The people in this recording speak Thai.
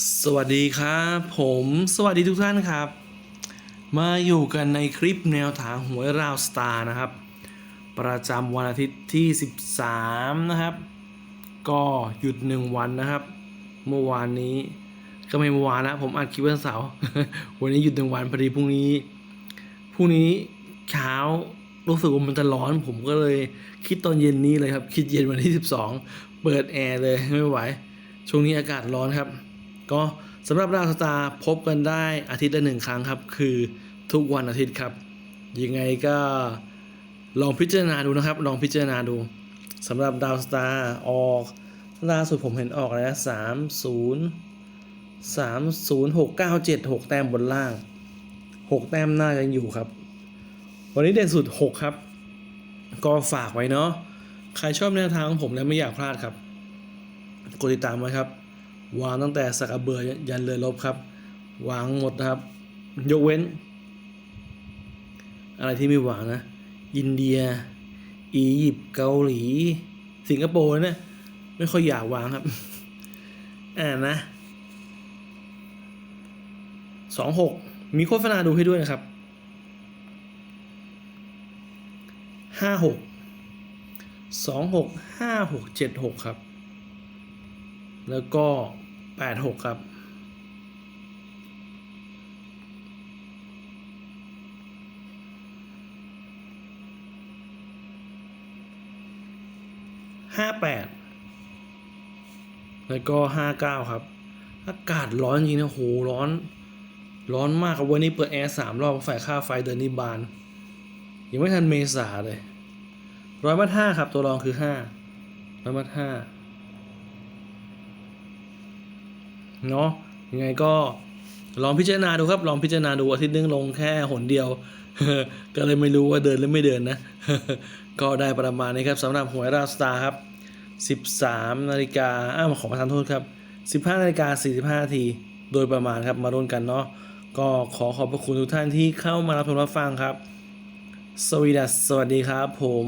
สวัสดีครับผมสวัสดีทุกท่านครับ มาอยู่กันในคลิปแนวทางหวยราวสตาร์นะครับ ประจำวันอาทิตย์ที่ 13 นะครับ ก็หยุด 1 วันนะครับ เมื่อวานนี้ก็ไม่เมื่อวานแล้วผมอัดคลิปวันเสาร์วันนี้หยุดหนึ่งวันพอดีพรุ่งนี้พรุ่งนี้เช้ารู้สึกว่ามันจะร้อน ผมก็เลยคิดตอนเย็นนี้เลยครับ คิดเย็นวันที่ 12 เปิดแอร์เลยไม่ไหวช่วงนี้อากาศร้อนครับ ก็สำหรับดาวสตาร์พบกันได้อาทิตย์ละหนึ่งครั้งครับ คือทุกวันอาทิตย์ครับ ยังไงก็ลองพิจารณาดูนะครับ ลองพิจารณาดูสำหรับดาวสตาร์ออกล่าสุดผมเห็นออกแล้วสามศูนย์สามศูนย์หกเก้าเจ็ดหกแต้มบนล่างหกแต้มหน้ายังอยู่ครับ วันนี้เด่นสุดหกครับ ก็ฝากไว้เนาะใครชอบแนวทางของผมแล้วไม่อยากพลาดครับ กดติดตามไว้ครับ วางตั้งแต่สักระเบือยันเรือรบครับ วางหมดนะครับ ยกเว้น อะไรที่ไม่วางนะ อินเดีย อียิปต์เกาหลี สิงคโปร์เนี่ยไม่ค่อยอยากวางครับ อ่านะสองหกมีโฆษณาดูให้ด้วยนะครับห้าหกสองหกห้าหกเจ็ดหกครับ แล้วก็ แปดหกครับ ห้าแปด แล้วก็ห้าเก้าครับ อากาศร้อนจริงนะโหร้อน ร้อนมากครับวันนี้เปิดแอร์สามรอบฝ่ายค่าไฟเดือนนี้บาน ยังไม่ทันเมษาเลยร้อยมัดห้าครับ ตัวรองคือห้าร้อยมัดห้า เนาะยังไงก็ลองพิจารณาดูครับ ลองพิจารณาดูอาทิตย์นึงลงแค่หนเดียว ก็เลยไม่รู้ว่าเดินหรือไม่เดินนะ ก็ได้ประมาณนี้ครับสำหรับหวยราสตาครับ 13นาฬิกาอ้าวขอประทานโทษครับ 15นาฬิกา45นาทีโดยประมาณครับมาร่วมกันเนาะก็ขอขอบพระคุณทุกท่านที่เข้ามารับชมรับฟังครับ สวีดัสสวัสดีครับผม